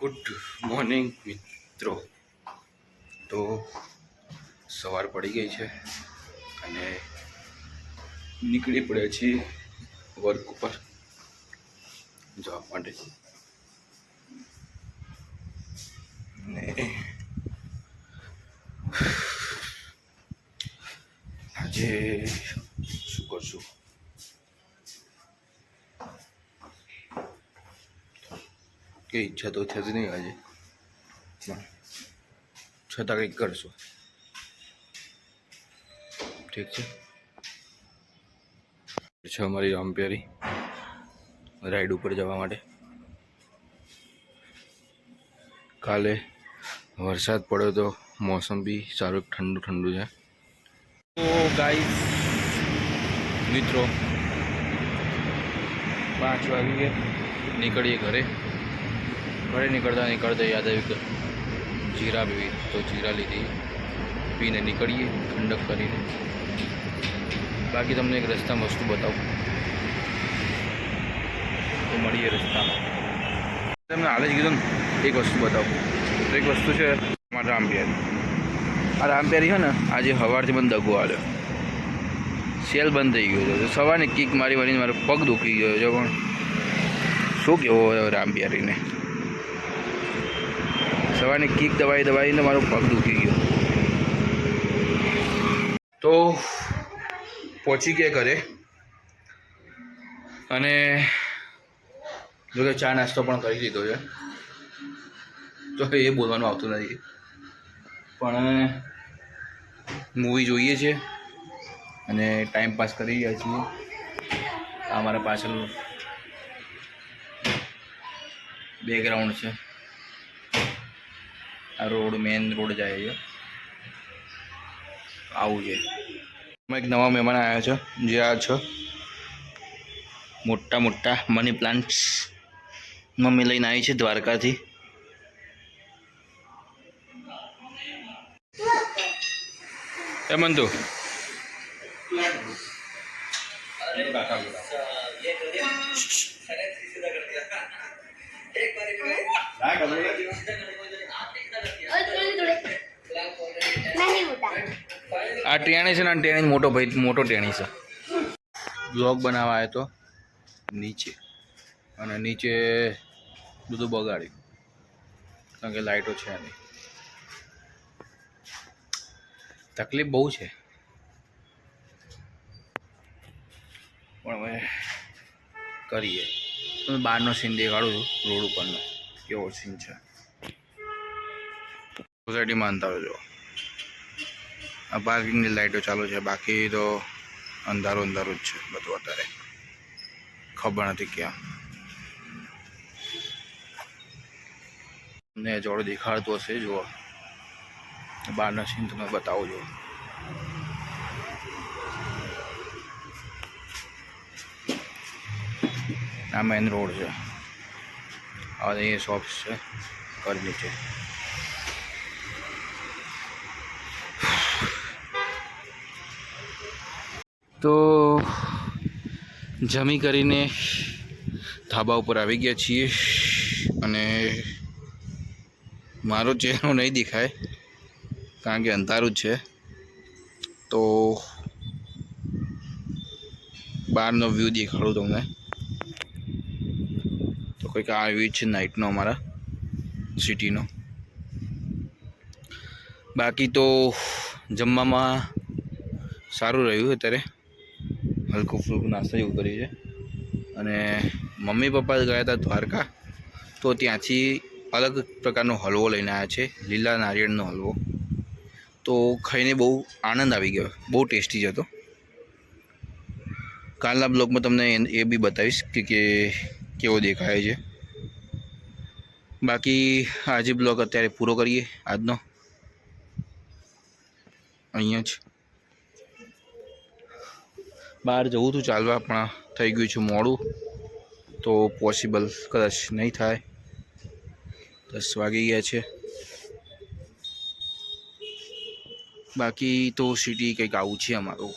Good morning મિત્રો. તો સવાર પડી ગઈ છે અને નીકળી પડ્યા છીએ વર્ક ઉપર જવા માટે. ને આજે શું કરશું? કે ઈચ્છા તો થતી નહીં આજે. છતાં કંઈક કરશું. ઠીક છે. છે અમારી રામપ્યારી રાઈડ ઉપર જવા માટે. કાલે વરસાદ પડ્યો તો મોસમ બી સારું ઠંડુ ઠંડુ છે. તો ગાઈસ મિત્રો, પાંચ વાગે નીકળીએ ઘરે. ઘરે નીકળતા નીકળતા યાદ આવ્યું કે જીરા પીવી તો જીરા લીધી, પીને નીકળીએ, ઠંડક કરીને. બાકી તમને એક રસ્તામાં વસ્તુ બતાવું. તો મળીએ રસ્તામાં. તમને હાલ જ કીધું ને, એક વસ્તુ બતાવું. તો એક વસ્તુ છે અમારા રામપ્યારી. આ રામપ્યારી છે ને, આજે સવારથી મને દગો આવ્યો સેલ બંધ થઈ ગયો છે તો સવારની કિક મારી મારીને મારો પગ દુખી ગયો છે પણ શું કહેવો હવે રામપ્યારીને? સવારની કિક દબાઈ દબાવીને મારો પગ દુખી ગયો. તો પહોંચી ગયા ઘરે. અને જોકે ચા નાસ્તો પણ કરી દીધો છે. તો એ બોલવાનું આવતું નથી. પણ મૂવી જોઈએ છે. અને ટાઈમ પાસ કરી રહ્યા છીએ. આ મારા પાછળ બેકગ્રાઉન્ડ છે. આ રોડ મેઇન રોડ જાય છે. આવું છે. અમે એક નવા મહેમાન આવ્યા છો. જે આ છે. મોટા મોટા મની પ્લાન્ટ્સ મમ્મી લઈને આવી છે દ્વારકાથી. એ મંતુ એક આ ટેણી છે ને ટેણી મોટો ભાઈ, મોટો ટેણી છે. બ્લોગ બનાવવા આવ્યો તો નીચે અને નીચે બધું બગાડ્યું. કારણ કે લાઇટો છે નહીં. તકલીફ બહુ છે. પણ હવે કરીએ. બહારનો સીન દેખાડું છું, રોડ ઉપરનો. કેવો સીન છે? સોસાયટીમાં અંધારો જો આ પાર્કિંગની લાઇટો ચાલુ છે, બાકી તો અંધારું અંધારું જ છે બધું અત્યારે. ખબર નથી ક્યાં ને જોડે દેખાડતું હશે, જુઓ. બહારના સીન તમે બતાવો જો આ મેન રોડ છે. આ અહીંયા શોપ્સ છે ઘર નીચે. તો જમી કરીને ધાબા ઉપર આવી ગયા છીએ અને મારો ચહેરો નહીં દેખાય, કારણ કે અંધારું છે. તો બહારનો વ્યૂ દેખાડું તમને. તો કંઈક આ વ્યૂ છે નાઇટનો અમારા સિટીનો બાકી તો જમવામાં સારું રહ્યું અત્યારે. હલકું ફૂલકું નાસ્તા જેવું કર્યું છે. અને મમ્મી પપ્પા ગયા હતા દ્વારકા, તો ત્યાંથી અલગ પ્રકારનો હલવો લઈને આવ્યા છે, લીલા નારિયેળનો હલવો. તો ખાઈને બહુ આનંદ આવી ગયો, બહુ ટેસ્ટી જ હતો. કાલના બ્લોગમાં તમને એ બી બતાવીશ કે કે કેવો દેખાય છે. બાકી આજે બ્લોગ અત્યારે પૂરો કરીએ આજનો. અહીંયા જ. બહાર જવું હતું, ચાલવા પણ થઈ ગયું છે મોડું. તો પોસિબલ કદાચ નહીં થાય. દસ વાગી ગયા છે. બાકી તો સિટી કંઈક આવું છે અમારું.